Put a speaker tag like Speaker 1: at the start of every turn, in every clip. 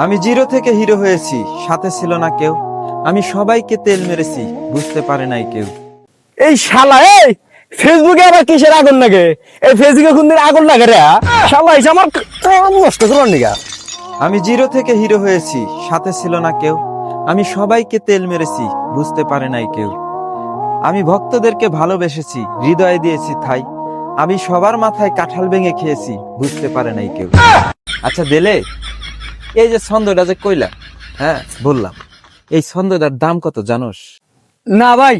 Speaker 1: আমি জিরো থেকে হিরো হয়েছি সাথে ছিল না কেউ। আমি সবাইকে তেল মেরেছি বুঝতে পারে নাই কেউ।
Speaker 2: এই শালা এই! ফেসবুকে আবার কিসের আগুন লাগে? এই ফেসবুকে কোন দিন আগুন লাগে রে শালা এসে আমার কাম নষ্ট করো নিগা
Speaker 1: আমি জিরো থেকে হিরো হয়েছি সাথে ছিল না কেউ। আমি সবাইকে তেল মেরেছি বুঝতে পারে নাই কেউ। আমি ভক্তদেরকে ভালোবেসেছি হৃদয়ে দিয়েছি থাই। আমি সবার মাথায় কাঁঠাল ভেঙে খেয়েছি বুঝতে পারে নাই কেউ। আচ্ছা দিলে এই যে ছন্দটা যে কইলা হ্যাঁ বললাম এই ছন্দটার দাম কত জানোস?
Speaker 2: না ভাই।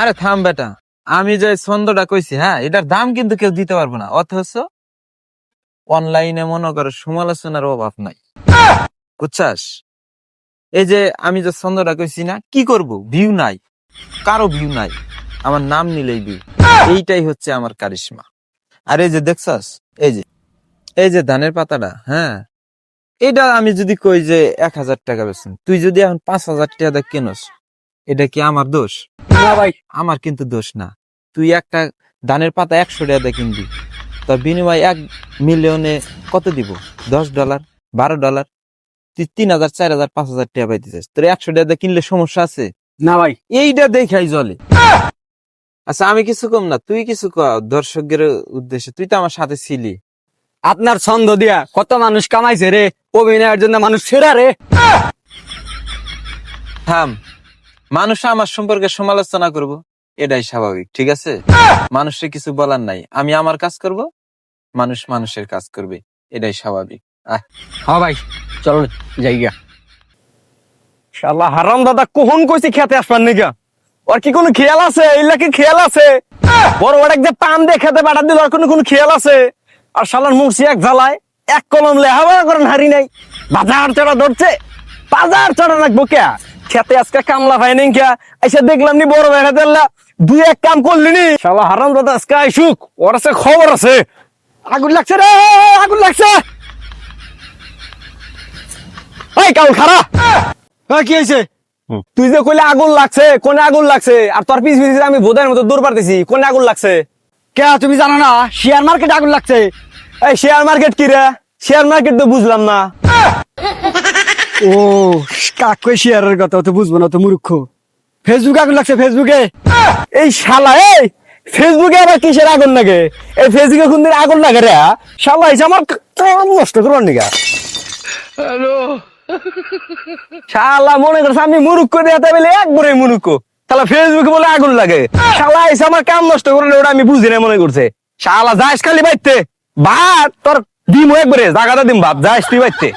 Speaker 1: আরে থাম বেটা আমি যে ছন্দটা কইছি হ্যাঁ এটার দাম কিন্তু কেউ দিতে পারব না অথচ অনলাইনে মনে করো সমালোচনার অভাব নাই। বুঝছাস? এই যে আমি যে ছন্দটা কইছি না কি করব? ভিউ নাই কারও ভিউ নাই আমার নাম নিলেই ভিউ। এইটাই হচ্ছে আমার কারিশমা। আর এই যে দেখছাস এই যে এই যে ধানের পাতাটা হ্যাঁ? এটা আমি যদি কই যে এক হাজার টাকা বেছেন তুই যদি এখন পাঁচ হাজার টাকা কেনস এটা কি আমার দোষ?
Speaker 2: না ভাই।
Speaker 1: আমার কিন্তু দোষ না। তুই একটা ধানের পাতা একশো টাকা কিনবি তার বিনিময়ে এক মিলিয়নে কত দিব? দশ ডলার বারো ডলার? তুই তিন হাজার চার হাজার পাঁচ হাজার টাকা পাইতেছিস তোর একশো টাকা কিনলে সমস্যা আছে?
Speaker 2: না ভাই।
Speaker 1: এইটা দেখাই জলে। আচ্ছা আমি কিছু কম না তুই কিছু দর্শকদের উদ্দেশ্যে তুই তো আমার সাথে ছিলি।
Speaker 2: আপনার ছন্দ দিয়া কত মানুষ কামাইছে রে? অভিনয়ের জন্য মানুষ সেরা রে।
Speaker 1: থাম। মানুষ আমার সম্পর্কে সমালোচনা করব এটাই স্বাভাবিক ঠিক আছে? মানুষের কিছু বলার নাই আমি আমার কাজ করব মানুষ মানুষের কাজ করবে এটাই স্বাভাবিক।
Speaker 2: হ্যাঁ ভাই চলো যাইগা শালা হারাম দাদা কখন কইছি খেতে আসবার নিগা ওর কি কোনো খেয়াল আছে? এইলা কি খেয়াল আছে? বড় বড় যে পান দিয়ে খেতে পাঠা দিল আর কোনো কোনো খেয়াল আছে? আর শালার মুর্শি এক জ্বালায় এক কলম লেহাবা করেন হারি নাই। বাজার চড়া ধরছে বাজার চড়া রাখব কে খেতে আজকে কামলা পাই নাই কে এসে দেখলাম নি বড় বেড়া দিল্লা দুই এক কাম করলি নি। শালা হারাম দাদা আজকে আইসুক ওর আছে খবর আছে। আগুন লাগছে রে আগুন লাগছে। এই কাউল খারা
Speaker 3: হ্যাঁ কি হয়েছে
Speaker 2: তুই যে কইলে আগুন লাগছে কোনে আগুন লাগছে? আর তোর পিছ পিছ আমি বোধের মতো দূর পারতেছি কোনে আগুন লাগছে?
Speaker 3: কে তুমি জানো না? শেয়ার মার্কেট আগুন লাগছে।
Speaker 2: এই শেয়ার মার্কেট কি রে? শেয়ার মার্কেট তো বুঝলাম না।
Speaker 3: ও কাক শেয়ারের কথা তো বুঝব না তো মূর্খ। ফেসবুকে আগুন লাগছে ফেসবুকে
Speaker 2: এই শালা এই! ফেসবুকে আবার কিসের আগুন লাগে? এই ফেসবুকে কোন দিন আগুন লাগে রে শালা এসে আমার নষ্ট করবার নিগা। শালা মনে করছে আমি মুরুক্ষ দেখাতে বলে একবারে মুরুক্ষ শালা ফেসবুকে বলে আগুন লাগে। শালা এসে আমার কাম নষ্ট করে ওটা আমি বুঝি না মনে করছে। শালা যাস খালি বাইতে। ভাত তোর দিম একবারে, জাগাটা দিম ভাত, যাস তুই বাইতে।